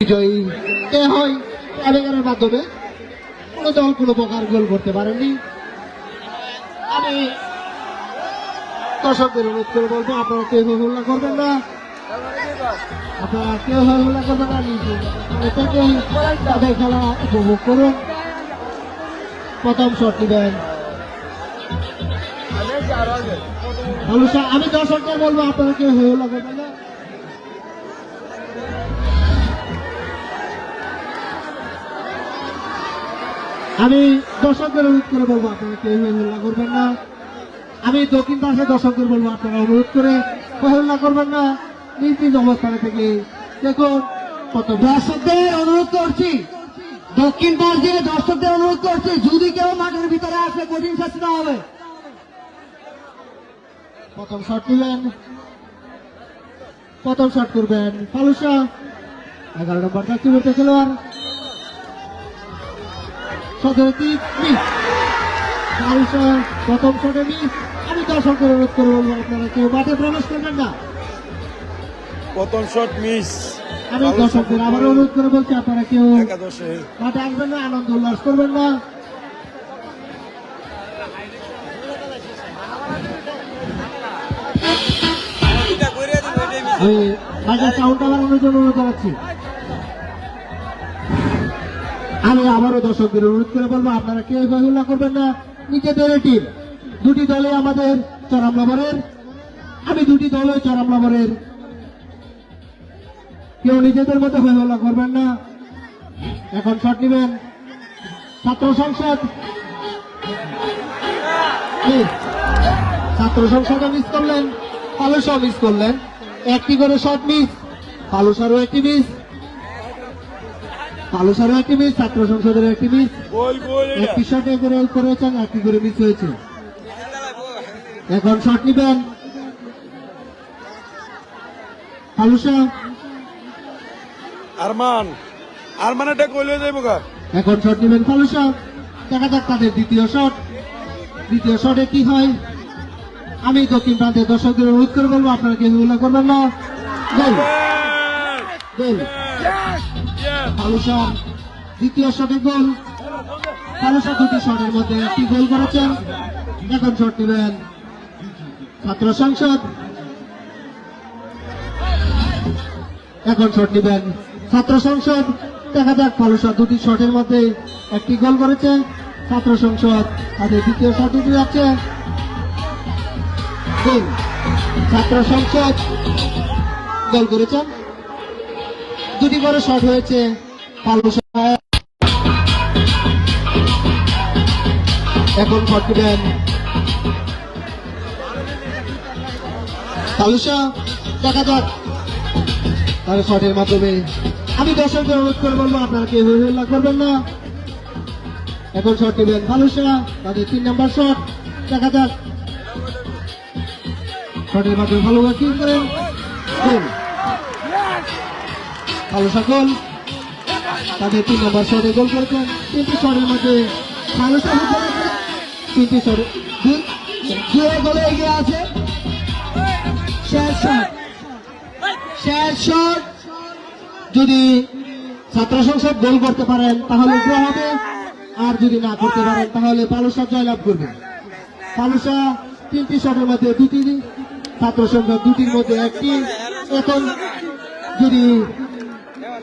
বিজয়ী। হয় মাধ্যমে। কোনো দল কোনো প্রকার গোল করতে পারেনি আমি দর্শকদের অনুরোধ করে বলব, আপনারা কেউ হল্লা করবেন না। আপনারা কেউ হল্লা করবেন না। তাদের খেলা উপভোগ করুন। প্রথম শট নেবেন। আমি দর্শকদের বলব, আপনারা কেউ হল্লা আমি দর্শকদের অনুরোধ করে বলব, আপনারা কেউ হল্লা করবেন না। আমি দক্ষিণ পাশে দর্শকদের বলব, আপনারা অনুরোধ করে হল্লা করবেন না। নিজ নিজ অবস্থানে থেকে দেখুন, কত দর্শকদের অনুরোধ করছি। দক্ষিণ পাশ দিয়ে দর্শকদের অনুরোধ করছি, যদি কেউ মাঠের ভিতরে আসে, কঠিন শাস্তি দেওয়া হবে। প্রথম শট নিলেন। প্রথম শট করবেন ফালুসা এগারো নম্বর চাকরি খেলোয়াড়। মিস প্রথম শটে মিস আমি দর্শকদের অনুরোধ করে বলব আপনারা কেউ মাঠে প্রবেশ করবেন না প্রথম শট মিস আমি দর্শকদের আবার অনুরোধ করে বলছি আপনারা কেউ মাঠে আসবেন না আনন্দ উল্লাস করবেন না সাউন্ডটা বাড়ানোর জন্য অনুরোধ জানাচ্ছি আমি আবারও দর্শকদের অনুরোধ করে বলব, আপনারা কেউ হল্লা করবেন না। নিজেদের টিম দুটি দলে আমাদের চরম নম্বরের আমি দুটি দলে চরম নম্বরের কেউ নিজেদের মধ্যে হয়ে হল্লা করবেন না। এখন শট নেবেন। ছাত্র সংসদ? ছাত্র সংসদও মিস করলেন। পালসাও মিস করলেন। একটি করে শট মিস পালসারও একটি মিস পালসারও একটি মিস ছাত্র সংসদের একটি মিস একটি শটে করে করেছেন একটি করে মিস হয়েছে। এখন শট নিবেন। পালুসা। আরমান আরমান এটা হয়ে যাইব গা। এখন শট নেবেন ফালুসা দেখা যাক তাদের দ্বিতীয় শট দ্বিতীয় শটে কি হয়? আমি দক্ষিণ প্রান্তের দর্শকদের অনুরোধ করে বলব আপনারা কেউ করবেন না। গোল। গোল। দ্বিতীয় শটে গোল। দুটি শটের মধ্যে একটি গোল করেছেন। এখন শট ছাত্র সংসদ। এখন শট ছাত্র সংসদ। দেখা যাক ফালুসা দুটি শটের মধ্যে একটি গোল করেছে। ছাত্র সংসদ তাদের দ্বিতীয় শট যাচ্ছে ছাত্র সংসদ গোল করেছেন। দুটি করে শট হয়েছে। ফালুসা এখন শট নেবেন ফালুসা দেখা যাক। তার শটের মাধ্যমে। আমি দর্শকদের অনুরোধ করে বলব, আপনারা কেউ হল্লা করবেন না। এখন শট নেবেন ফালুসা তাদের তিন নাম্বার শট দেখা যাক। শটের মাধ্যমে ভালো কিং করেন। ফালুসা গোল তাদের তিন নম্বর শটে গোল করেছেন তিনটি শটের মধ্যে ফালুসা তিনটি শটে গোলে এগিয়ে আছে। যদি ছাত্র সংসদ গোল করতে পারেন, তাহলে ড্র হবে। আর যদি না করতে পারেন, তাহলে পালসা জয়লাভ করবে। পালসা তিনটি শটের মধ্যে দুটি। ছাত্র সংসদ দুটির মধ্যে একটি। এখন যদি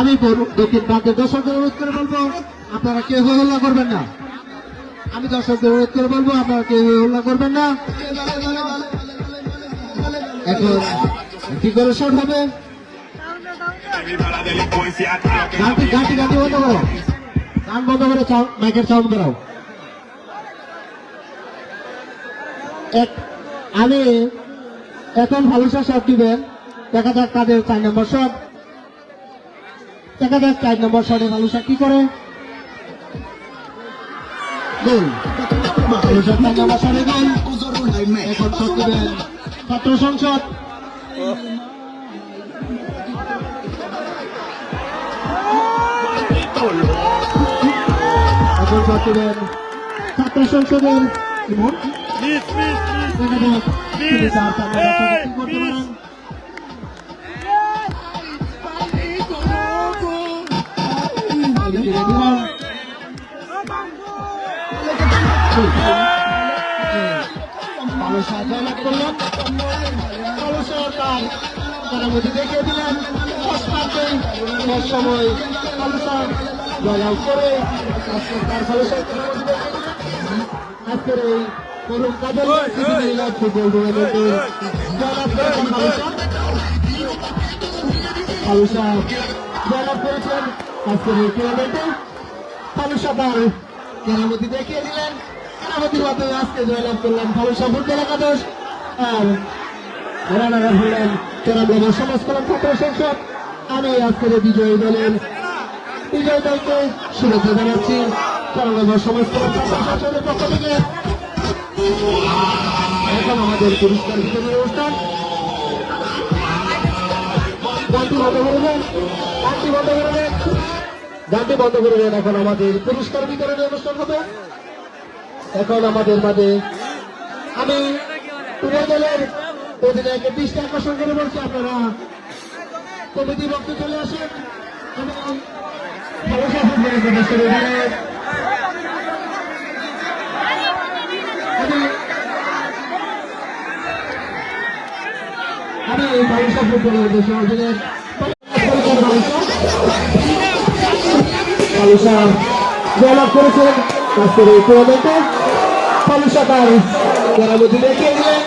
আমি দক্ষিণ প্রান্তের দর্শকদের অনুরোধ করে বলব, আপনারা কেউ হল্লা করবেন না। আমি দর্শকদের অনুরোধ করে বলব, আপনারা কেউ হল্লা করবেন না। এখন কি করে শট হবে? গানটি গানটি গানটি বন্ধ করো। গান বন্ধ করে মাইকের সাউন্ড এক আমি এখন ভালুসা শট দিবেন। দেখা যাক তাদের চার নম্বর শট দেখা যাক চার নম্বর শটে ভালুসা কি করে? গোল। ভালুসা চার নম্বর শটে গোল। এখন শট দিবেন ছাত্র সংসদ। এখন শট দিবেন ছাত্র সংসদের। দেখা যাক। তার মধ্যে দেখিয়ে দিলেন সময় জয়লাভ করে তার ভালুসা আজকের এই করুণ কাজের ফুটবল টুর্নামেন্টে জয়লাভ করেছেন জয়লাভ করেছেন আজকের এই টুর্নামেন্টে ভালুসা তার কেরামতি দেখিয়ে দিলেন। কেরামতির মাধ্যমে আজকে জয়লাভ করলেন ভালুসা ফুটবল একাদশ আর রানারা হলেন চরমবাবু সমাজ কল্যাণ ছাত্র সংসদ। আমি আজকের বিজয়ী দলের বিজয় দলকে শুভেচ্ছা জানাচ্ছি। চরমবাবু সমাজ কল্যাণ ছাত্র সংসদের পক্ষ থেকে। এখন আমাদের পুরস্কার বিতরণের অনুষ্ঠান। গানটি বন্ধ করবেন গানটি বন্ধ করবেন গানটি বন্ধ করবেন এখন আমাদের পুরস্কার বিতরণের অনুষ্ঠান হবে। এখন আমাদের মাঝে আমি উভয় দলের অধিনায়ককে দৃষ্টি আকর্ষণ করে বলছি, আপনারা কমিটি বক্ত চলে আসেন এবং আমি বাংলাদেশ অধিনায়ক পালুসা জয়লাভ করেছেন আজকের এই টুর্নামেন্টে পালুসা তার কেরামতি দেখিয়ে দিলেন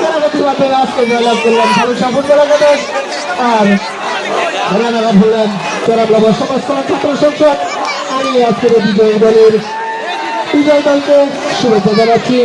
কেরামতির মাধ্যমে আজকে জয়লাভ করলেন ফুটবল একাদশ। আর রানারা হলেন চরাবলাবা সমাজ ছাত্র সংসদ। আমি আজকের বিজয়ী দলের বিজয় দলকে শুভেচ্ছা জানাচ্ছি।